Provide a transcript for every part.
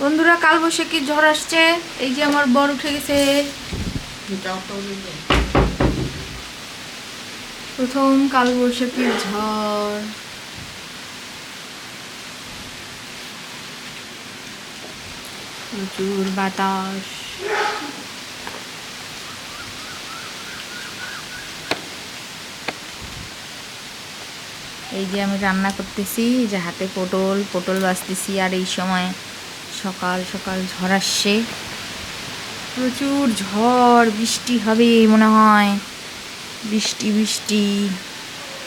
বন্ধুরা, কাল বৈশাখী ঝড় আসছে? এই যে আমার বর উঠে গেছে। প্রথম কাল বৈশাখীর ঝড় প্রচুর বাতাস। এই যে আমি রান্না করতেছি যে হাতে পটল পটল বাছতেছি আর এই সময় সকাল সকাল ঝড় আসছে। প্রচুর ঝড়, বৃষ্টি হবে মনে হয়। বৃষ্টি বৃষ্টি।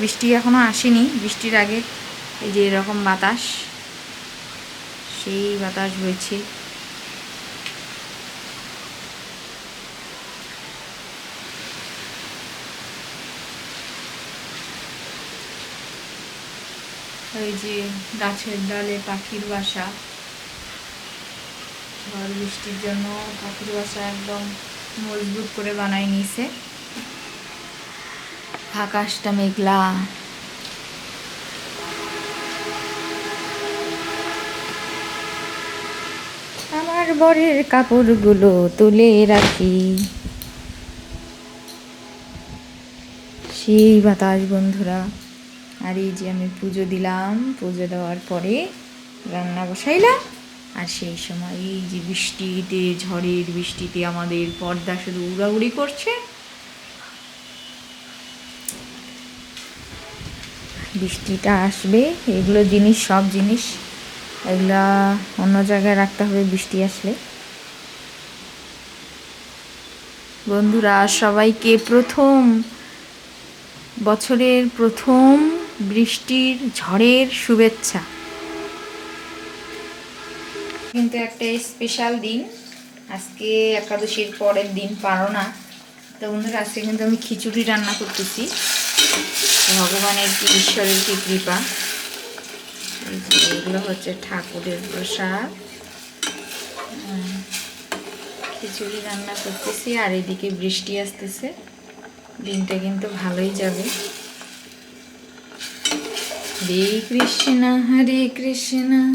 বৃষ্টি এখনও আসেনি। বৃষ্টির আগে এই যে এরকম বাতাস, সেই বাতাস হয়েছে ওই যে গাছের ডালে পাখির বাসা। ঝড় বৃষ্টির জন্য পাখির বাসা একদম মজবুত করে বানাই নিয়েছে আকাশটা মেঘলা। আমার বরের কাপড়গুলো তুলে রাখি। সেই বাতাস, বন্ধুরা। আর এই যে আমি পুজো দিলাম, পুজো দেওয়ার পরে রান্না বসাইলাম। আর সেই সময় এই যে বৃষ্টিতে, ঝড়ের বৃষ্টিতে আমাদের পর্দা শুধু উড়াউড়ি করছে। বৃষ্টিটা আসবে, এগুলো জিনিস, সব জিনিস, এগুলা অন্য জায়গায় রাখতে হবে, বৃষ্টি আসলে। বন্ধুরা, সবাইকে প্রথম বছরের প্রথম বৃষ্টির, ঝড়ের শুভেচ্ছা। কিন্তু একটা স্পেশাল দিন। আজকে একাদশীর পরের দিন, পারো না। তো বন্ধুরা, আজকে কিন্তু আমি খিচুড়ি রান্না করতেছি। ভগবানের কি, ঈশ্বরের কি কৃপা। এগুলো হচ্ছে ঠাকুরের প্রসাদ। খিচুড়ি রান্না করতেছি, আর এদিকে বৃষ্টি আসতেছে। দিনটা কিন্তু ভালোই যাবে। হরে কৃষ্ণ হরে কৃষ্ণ।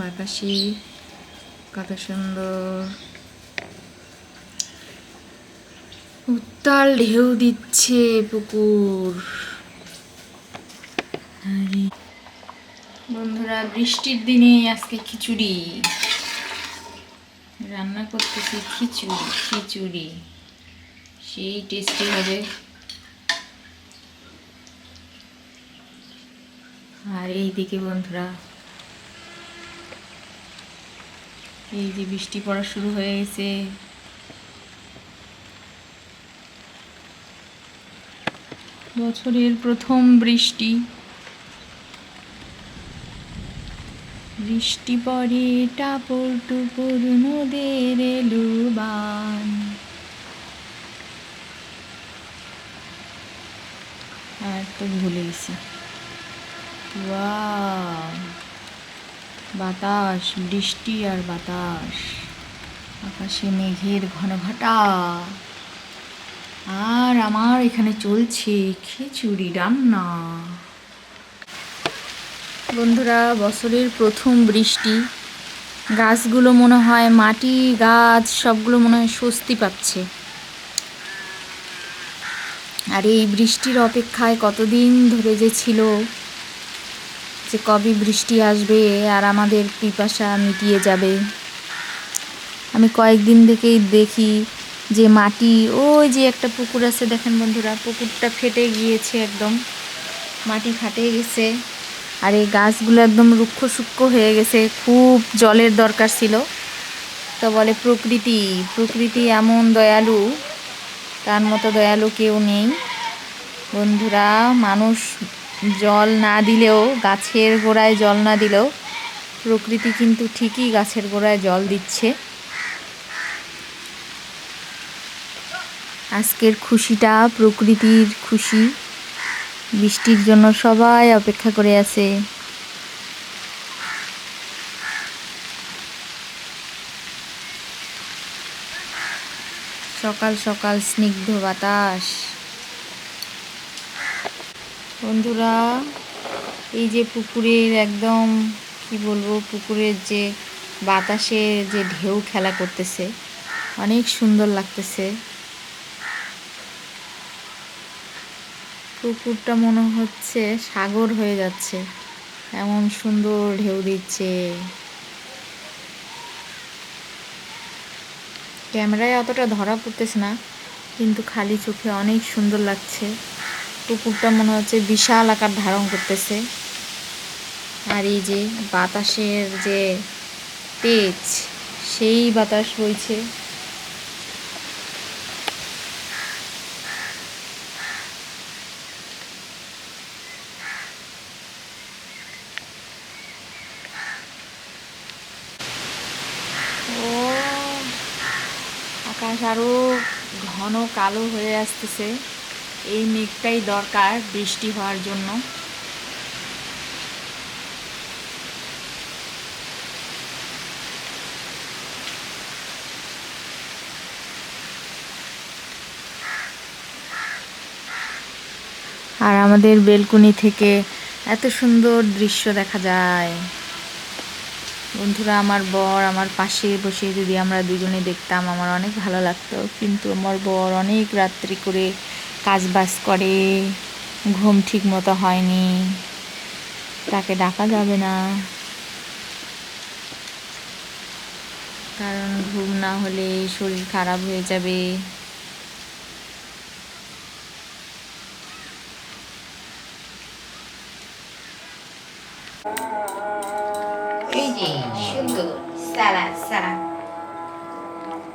বাতাসে কত সুন্দর। উত্তাল ঢেউ দিচ্ছে পুকুর। বন্ধুরা, বৃষ্টির দিনে আজকে খিচুড়ি। রান্না করতেছি খিচুড়ি খিচুড়ি। সেই টেস্টি হবে। আর এইদিকে বন্ধুরা এই যে বৃষ্টি পড়া শুরু হয়ে গেছে। বছরের প্রথম বৃষ্টি। বৃষ্টি পরে টাপর টুপুর নদের এলু বান আর তো ভুলে গেছি। ওয়াও বাতাস, বৃষ্টি আর বাতাস। আকাশে মেঘের ঘন ঘটা আর আমার এখানে চলছে খিচুড়ি রান্না। বন্ধুরা, বছরের প্রথম বৃষ্টি। গাছগুলো মনে হয় মাটি, গাছ, সবগুলো মনে হয় স্বস্তি পাচ্ছে। আর এই বৃষ্টির অপেক্ষায় কতদিন ধরে যে ছিল যে কবে বৃষ্টি আসবে আর আমাদের পিপাসা মিটিয়ে যাবে। আমি কয়েকদিন থেকেই দেখি যে মাটি, ওই যে একটা পুকুর আছে দেখেন বন্ধুরা, পুকুরটা ফেটে গিয়েছে একদম। মাটি ফাটে গেছে আর এই গাছগুলো একদম রুক্ষ সূক্ষ্ম হয়ে গেছে, খুব জলের দরকার ছিল। তো বলে, প্রকৃতি প্রকৃতি এমন দয়ালু, তার মতো দয়ালু কেউ নেই। বন্ধুরা, মানুষ জল না দিলেও, গাছের গোড়ায় জল না দিলেও, প্রকৃতি কিন্তু ঠিকই গাছের গোড়ায় জল দিচ্ছে। আজকের খুশিটা প্রকৃতির খুশি। বৃষ্টির জন্য সবাই অপেক্ষা করে আছে। সকাল সকাল স্নিগ্ধ বাতাস। বন্ধুরা, এই যে পুকুরের একদম, কি বলব, পুকুরের যে বাতাসে যে ঢেউ খেলা করতেছে, অনেক সুন্দর লাগতেছে। পুকুরটা মনে হচ্ছে সাগর হয়ে যাচ্ছে, এমন সুন্দর ঢেউ দিচ্ছে। ক্যামেরায় অতটা ধরা পড়তেছে না, কিন্তু খালি চোখে অনেক সুন্দর লাগছে। পুকুরটা মনে হচ্ছে বিশাল আকার ধারণ করতেছে। আর এই যে বাতাসের যে তেজ, সেই বাতাস বইছে। আকাশ আরও ঘন কালো হয়ে আসতেছে। এই মেঘটাই দরকার বৃষ্টি হওয়ার জন্য। আর আমাদের বেলকুনি থেকে এত সুন্দর দৃশ্য দেখা যায়। বন্ধুরা, আমার বর আমার পাশে বসে যদি আমরা দুজনে দেখতাম, আমার অনেক ভালো লাগতো। কিন্তু আমার বর অনেক রাত্রি করে কাজ বাজ করে, ঘুম ঠিক মতো হয়নি, তাকে ডাকা যাবে না। কারণ ঘুম না হলে শরীর খারাপ হয়ে যাবে।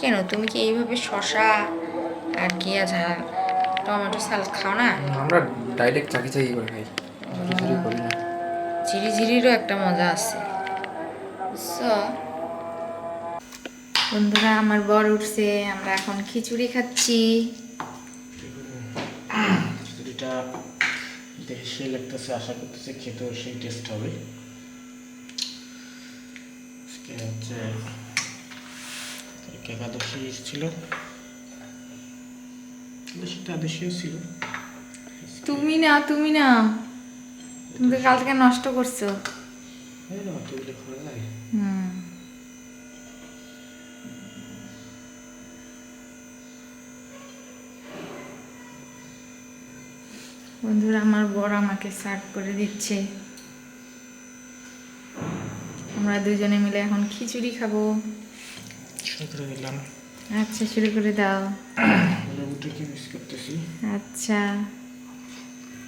কেন, তুমি কি এইভাবে শশা আর কি আছে? টমেটো স্যালাড খাও না? আমরা ডাইরেক্ট চাকি চাকি করে খাই। ঝুড়ি করি না। ঝিরি ঝিরিরও একটা মজা আছে। বুঝছ? বন্ধুরা আমার বর উঠছে আমরা এখন খিচুড়ি খাচ্ছি। খিচুড়িটা দেখে সেই লাগতেছে আশা করতেছে খেতেও সেই টেস্ট হবে। হচ্ছে একাদশী ছিল। একাদশীটা আদেশীয় ছিল। তুমি না তুমি না। তুমি তো কাল থেকে নষ্ট করছ। হুম। বন্ধুরা আমার বড় আমাকে সার্ভ করে দিচ্ছে। আমরা দুজনে মিলে এখন খিচুড়ি খাব। শুরু করে দিলাম। আচ্ছা শুরু করে দাও। লেবুটাকে মিস করতেছি। আচ্ছা।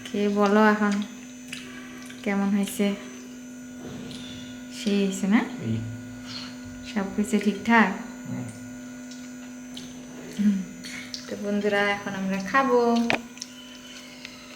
কে বলো এখন? কেমন হয়েছে? সেই হয়েছে না? সব কিছু ঠিকঠাক? তো বন্ধুরা এখন আমরা খাব।